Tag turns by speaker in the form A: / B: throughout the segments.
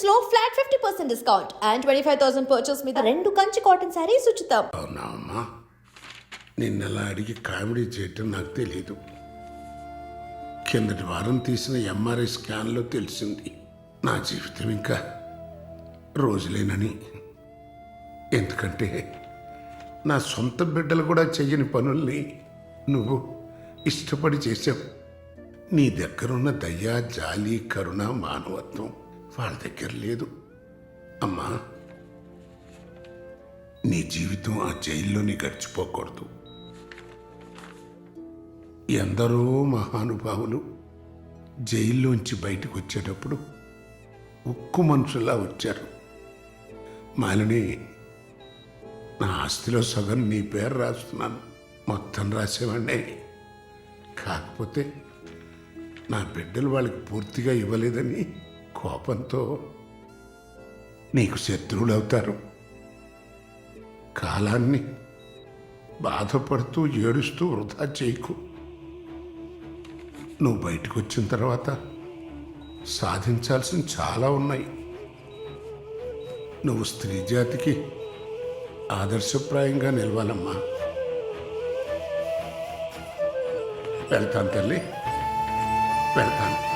A: కలెక్షన్స్లో flat fifty percent discount and twenty five thousand purchase మీద రెండు కంచి కాటన్ శారీస్ ఉచితం.
B: నిన్న నిన్నలా అడిగి కామెడీ చేయటం నాకు తెలియదు కిందటి వారం తీసిన ఎంఆర్ఐ స్కాన్లో తెలిసింది. నా జీవితం ఇంకా రోజులేనని. ఎందుకంటే నా సొంత బిడ్డలు కూడా చెయ్యని పనుల్ని నువ్వు ఇష్టపడి చేసావు నీ దగ్గరున్న దయ జాలి కరుణ మానవత్వం వాళ్ళ దగ్గర లేదు. అమ్మా నీ జీవితం ఆ జైల్లోనే గడిచిపోకూడదు. ఎందరో మహానుభావులు జైల్లోంచి బయటకు వచ్చేటప్పుడు ఉక్కు మనుషులా వచ్చారు. మాలిని నా ఆస్తిలో సగం నీ పేరు రాస్తున్నాను. మొత్తం రాసేవాడినే కాకపోతే నా బిడ్డలు వాళ్ళకి పూర్తిగా ఇవ్వలేదని కోపంతో నీకు శత్రువులు అవుతారు కాలాన్ని బాధపడుతూ ఏడుస్తూ వృధా చేయకు. నువ్వు బయటకు వచ్చిన తర్వాత సాధించాల్సిన చాలా ఉన్నాయి. నువ్వు స్త్రీ జాతికి ఆదర్శప్రాయంగా నిలవాలమ్మా. వెళ్తాను తల్లి. వెళ్తాను.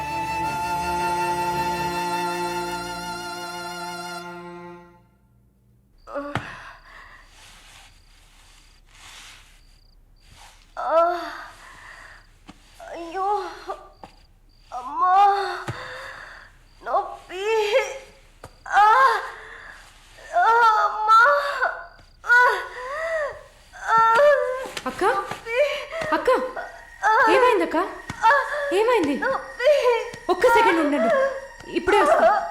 C: ఏమైంది అక్క? ఏమైంది? ఒక్క సెకండ్ ఉండండి. ఇప్పుడే వస్తా.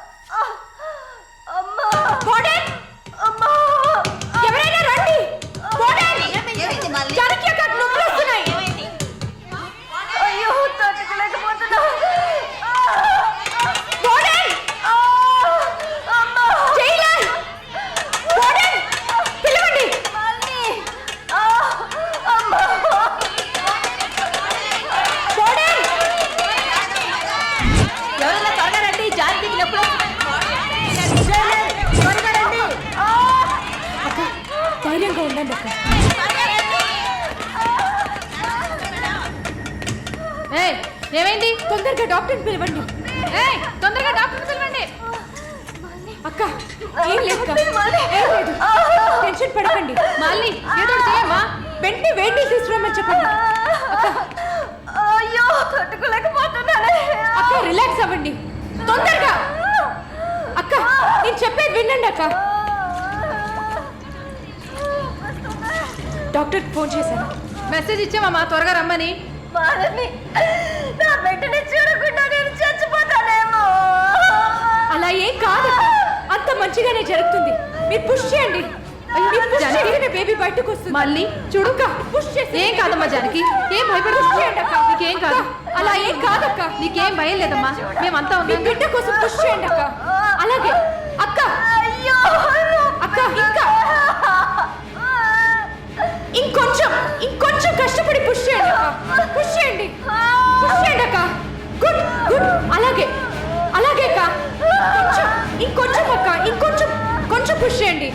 D: ఏమైంది?
C: తొందరగా డాక్టర్ని పిలవండి.
D: ఏయ్ తొందరగా డాక్టర్ పిలవండి.
C: అక్క ఏం లేదు టెన్షన్ పడకండి.
D: మళ్ళీ ఏదో చేయమ్మా.
C: వెంటనే వేడి నీళ్ళు తీసుకురమ్మని చెప్పండి.
E: అయ్యో తట్టుకోలేకపోతున్నానే.
C: అక్క రిలాక్స్ అవ్వండి. తొందరగా. అక్క నేను చెప్పేది వినండి అక్క. డాక్టర్కి ఫోన్ చేశాను.
D: మెసేజ్ ఇచ్చామమ్మా త్వరగా రమ్మని
E: మారని
C: ఏం కాదు. అంత మంచిగానే జరుగుతుంది. మీరు పుష్ చేయండి. బేబీ బయటకు వస్తుంది.
D: మళ్ళీ చూడు
C: అక్క పుష్ చేసి
D: ఏం కాదమ్మా జానకి? ఏం భయపడి
C: పుష్ చేయండి అక్క.
D: నీకేం కాదు.
C: అక్క, అలా ఏం కాదక్క.
D: నీకేం భయం లేదమ్మా. మేమంతా
C: మీ
D: ఉన్నాం.
C: బిడ్డ కోసం పుష్ చేయండి అక్క. అలాగే. అక్క.
E: అయ్యో.
C: అక్క ఇంకా. ఇంకొంచెం ఇంకొంచెం కష్టపడి పుష్ చేయండి అక్క. పుష్ చేయండి. పుష్ చేయండి అక్క. గుడ్ గుడ్ అలాగే. కొంచెం ఇంకొంచెం అక్క ఇంకొంచెం కొంచెం పుష్ చేయండి.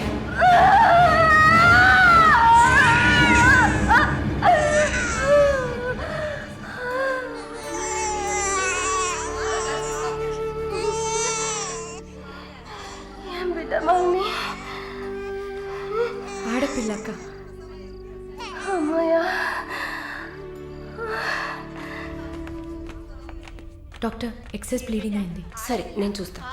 C: ఎక్సెస్ బ్లీడింగ్ అయింది.
E: సరే నేను చూస్తాను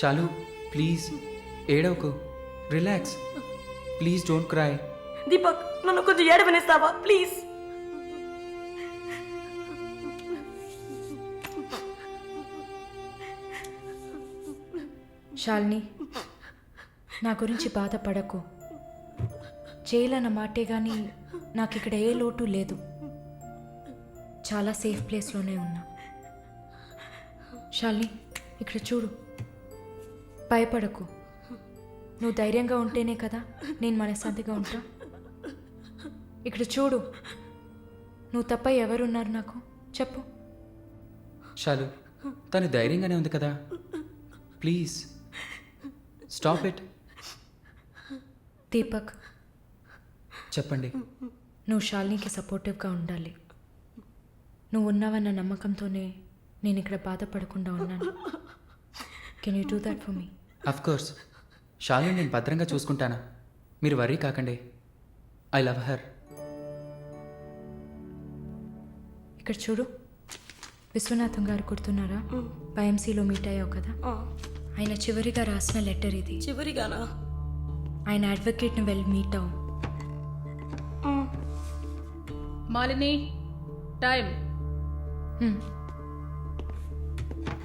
F: షాలు ప్లీజ్ ఏడవకు. Relax. Please don't cry.
E: Deepak నన్ను కొంచెం ఏడవనిస్తావా? ప్లీజ్.
C: శాలిని నా గురించి బాధపడకు. అన్న మాటే కానీ నాకు ఇక్కడ ఏ లోటు లేదు. చాలా సేఫ్ ప్లేస్లోనే ఉన్నా. శాలిని ఇక్కడ చూడు. భయపడకు. నువ్వు ధైర్యంగా ఉంటేనే కదా నేను మనశ్శాంతిగా ఉంటా. ఇక్కడ చూడు. నువ్వు తప్ప ఎవరున్నారు నాకు? చెప్పు.
F: షాలు తను ధైర్యంగానే ఉంది కదా? Please stop it
C: Deepak.
F: చెప్పండి.
C: నువ్వు శాలినికి సపోర్టివ్గా ఉండాలి. నువ్వు ఉన్నావన్న నమ్మకంతోనే నేను ఇక్కడ బాధపడకుండా ఉన్నాను. Can you do that for me
F: of course Shalu నేను భద్రంగా చూసుకుంటానా. మీరు వర్రీ కాకండి. ఐ లవ్ హర్
C: ఇక్కడ చూడు. విశ్వనాథం గారు గుర్తున్నారా? బైఎంసీలో మీట్ అయ్యావు కదా? ఆయన చివరిగా రాసిన లెటర్ ఇది.
E: చివరిగానా?
C: ఆయన అడ్వకేట్ని వెళ్ళి మీట్ అవ్వు.
D: మాలిని టైం.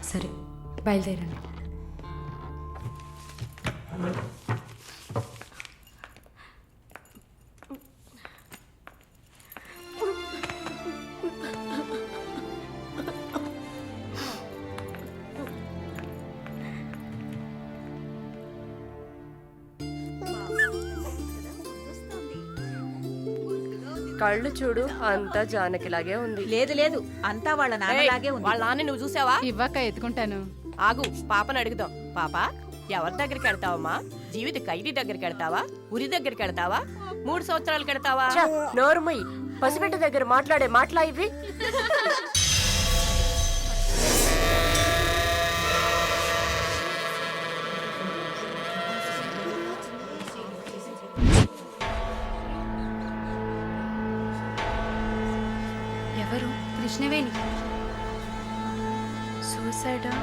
C: సరే బయలుదేరండి.
G: కళ్ళు చూడు అంతా జానకిలాగే ఉంది.
E: లేదు లేదు. అంతా వాళ్ళ నాన్నలాగే ఉంది.
G: వాళ్ళ నాన్న నువ్వు చూసావా?
D: ఇవ్వక ఎత్తుకుంటాను.
G: ఆగు పాపని అడుగుదాం. పాప? ఎవరి దగ్గరికి వెళ్తావమ్మా? జీవిత ఖైదీ దగ్గరికి వెళ్తావా? ఉరి దగ్గరికి వెళ్తావా? మూడు సంవత్సరాలు కడతావా? నోరుమయ్యి పసిబిడ్డ దగ్గర మాట్లాడే మాటలా ఇవి?
C: ఎవరు?
D: కృష్ణవేణి.
C: సూసైడా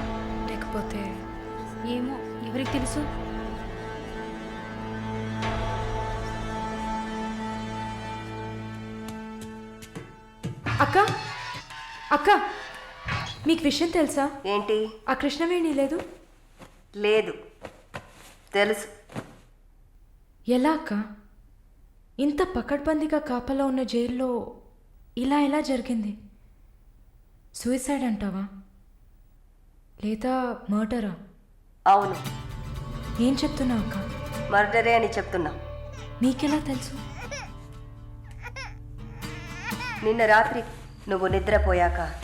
C: లేకపోతే
D: ఏమో ఎవరికి తెలుసు?
C: అక్క అక్క మీకు విషయం తెలుసా?
G: ఏంటి?
C: ఆ కృష్ణవేణి లేదు?
G: లేదు. తెలుసు.
C: ఎలా అక్క? ఇంత పకడ్బందీగా కాపలా ఉన్న జైల్లో ఇలా ఎలా జరిగింది? సూసైడ్ అంటావా? లేదా మర్డరా?
G: అవును.
C: ఏం చెప్తున్నావు అక్క?
G: మర్డరే అని చెప్తున్నా.
C: మీకెలా తెలుసు?
G: నిన్న రాత్రి నువ్వు నిద్రపోయాక.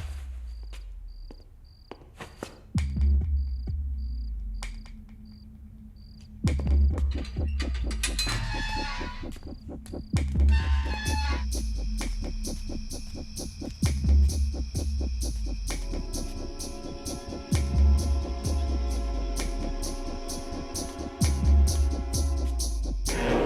H: you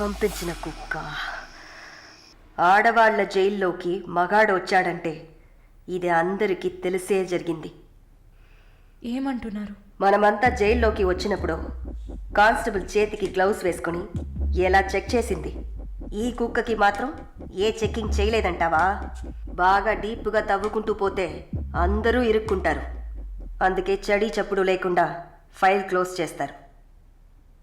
H: పంపించిన కుక్క. ఆడవాళ్ళ జైల్లోకి మగాడు వచ్చాడంటే ఇది అందరికీ తెలిసే జరిగింది.
C: ఏమంటున్నారు?
H: మనమంతా జైల్లోకి వచ్చినప్పుడు కానిస్టేబుల్ చేతికి గ్లౌస్ వేసుకుని ఎలా చెక్ చేసింది? ఈ కుక్కకి మాత్రం ఏ చెక్కింగ్ చేయలేదంటావా? బాగా డీప్గా తవ్వుకుంటూ పోతే అందరూ ఇరుక్కుంటారు. అందుకే చడి చప్పుడు లేకుండా ఫైల్ క్లోజ్ చేస్తారు.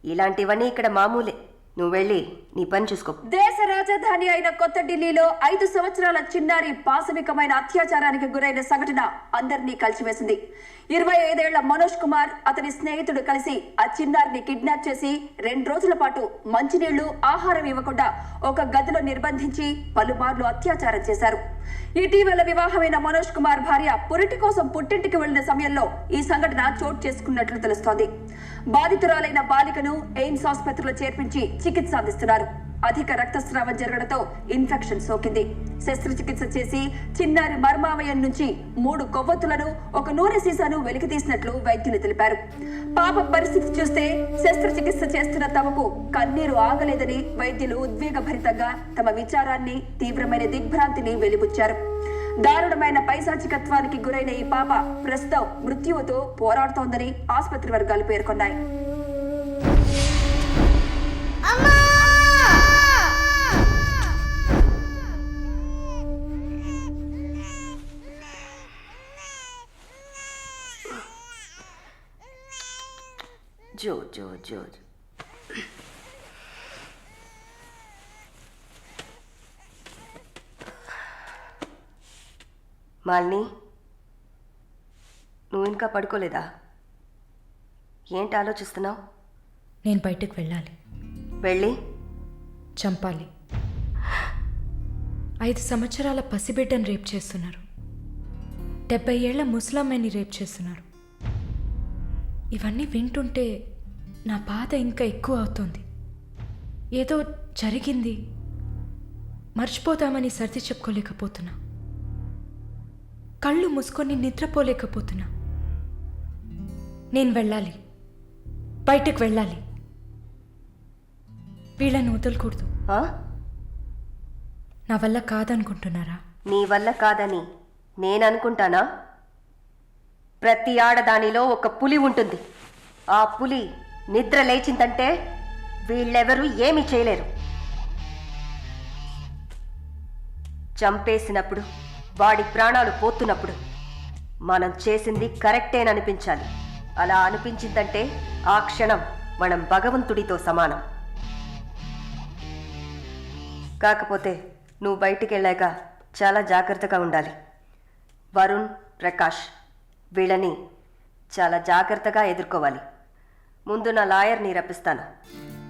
H: ఇలాంటివన్నీ ఇక్కడ మామూలే. నువ్వు వెళ్ళి నీ పని చూసుకో.
I: దేశ రాజధాని అయిన కొత్త ఢిల్లీలో ఐదు సంవత్సరాల చిన్నారి పాశవికమైన అత్యాచారానికి గురైన సంఘటన అందరినీ కలిసివేసింది. ఇరవై ఐదేళ్ళ మనోజ్ కుమార్ అతని స్నేహితుడు కలిసి ఆ చిన్నారిని కిడ్నాప్ చేసి రెండు రోజుల పాటు మంచినీళ్ళు ఆహారం ఇవ్వకుండా ఒక గదిలో నిర్బంధించి పలుమార్లు అత్యాచారం చేశారు. ఇటీవల వివాహమైన మనోజ్ కుమార్ భార్య పురిటి కోసం పుట్టింటికి వెళ్ళిన సమయంలో ఈ సంఘటన చోటు చేసుకున్నట్లు తెలుస్తోంది. బాధితురాలైన బాలికను ఎయిమ్స్ ఆసుపత్రిలో చేర్పించి చికిత్స అందిస్తున్నారు. అధిక రక్తస్రావం జరగడంతో ఇన్ఫెక్షన్ సోకింది. శస్త్రచికిత్స చేసి చిన్నారి మర్మావయం నుంచి మూడు కొవ్వొత్తులను ఒక నూనె సీసాను వెలికితీసినట్లు వైద్యులు తెలిపారు. పాప పరిస్థితి చూస్తే శస్త్రచికిత్స చేస్తున్న తమకు కన్నీరు ఆగలేదని వైద్యులు ఉద్వేగభరితంగా తమ విచారాన్ని తీవ్రమైన దిగ్భ్రాంతిని వెలిబుచ్చారు. దారుణమైన పైశాచికత్వానికి గురైన ఈ పాప ప్రస్తుతం మృత్యువుతో పోరాడుతోందని ఆసుపత్రి వర్గాలు పేర్కొన్నాయి.
H: జో. మాలిని నువ్వు ఇంకా పడుకోలేదా? ఏంటి ఆలోచిస్తున్నావు?
C: నేను బయటకు వెళ్ళాలి.
H: వెళ్ళి?
C: చంపాలి. ఐదు సంవత్సరాల పసిబిడ్డను రేప్ చేస్తున్నారు. డెబ్బై ఏళ్ళ ముసలమ్మని రేప్ చేస్తున్నారు. ఇవన్నీ వింటుంటే నా బాధ ఇంకా ఎక్కువ అవుతోంది. ఏదో జరిగింది. మర్చిపోదామని సర్ది చెప్పుకోలేకపోతున్నా. కళ్ళు మూసుకొని నిద్రపోలేకపోతున్నా. నేను వెళ్ళాలి. బయటకు వెళ్ళాలి. వీళ్ళని వదలకూడదు? నా వల్ల కాదనుకుంటున్నారా?
H: నీ వల్ల కాదని నేను అనుకుంటానా ప్రతి ఆడదానిలో ఒక పులి ఉంటుంది. ఆ పులి నిద్ర లేచిందంటే వీళ్ళెవరూ ఏమీ చేయలేరు. చంపేసినప్పుడు వాడి ప్రాణాలు పోతున్నప్పుడు మనం చేసింది కరెక్టేననిపించాలి. అలా అనిపించిందంటే ఆ క్షణం మనం భగవంతుడితో సమానం. కాకపోతే నువ్వు బయటికి వెళ్ళాక చాలా జాగ్రత్తగా ఉండాలి. వరుణ్ ప్రకాష్ వీళ్ళని చాలా జాగ్రత్తగా ఎదుర్కోవాలి. ముందు నా లాయర్ని రప్పిస్తాను.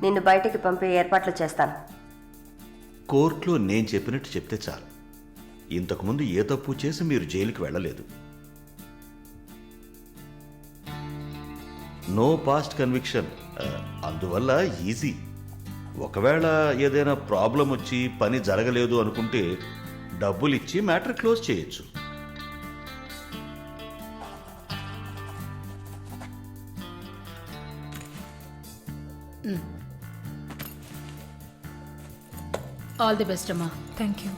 H: నిన్ను బయటికి పంపే ఏర్పాట్లు చేస్తాను.
J: కోర్టులో నేను చెప్పినట్టు చెప్తే చాలు. ఇంతకుముందు ఏ తప్పు చేసి మీరు జైలుకి వెళ్ళలేదు. నో పాస్ట్ కన్విక్షన్ అందువల్ల ఈజీ ఒకవేళ ఏదైనా ప్రాబ్లం వచ్చి పని జరగలేదు అనుకుంటే డబ్బులిచ్చి మ్యాటర్ క్లోజ్ చేయొచ్చు.
D: ஆல் தி பெஸ்ட்
C: அம்மா. Thank you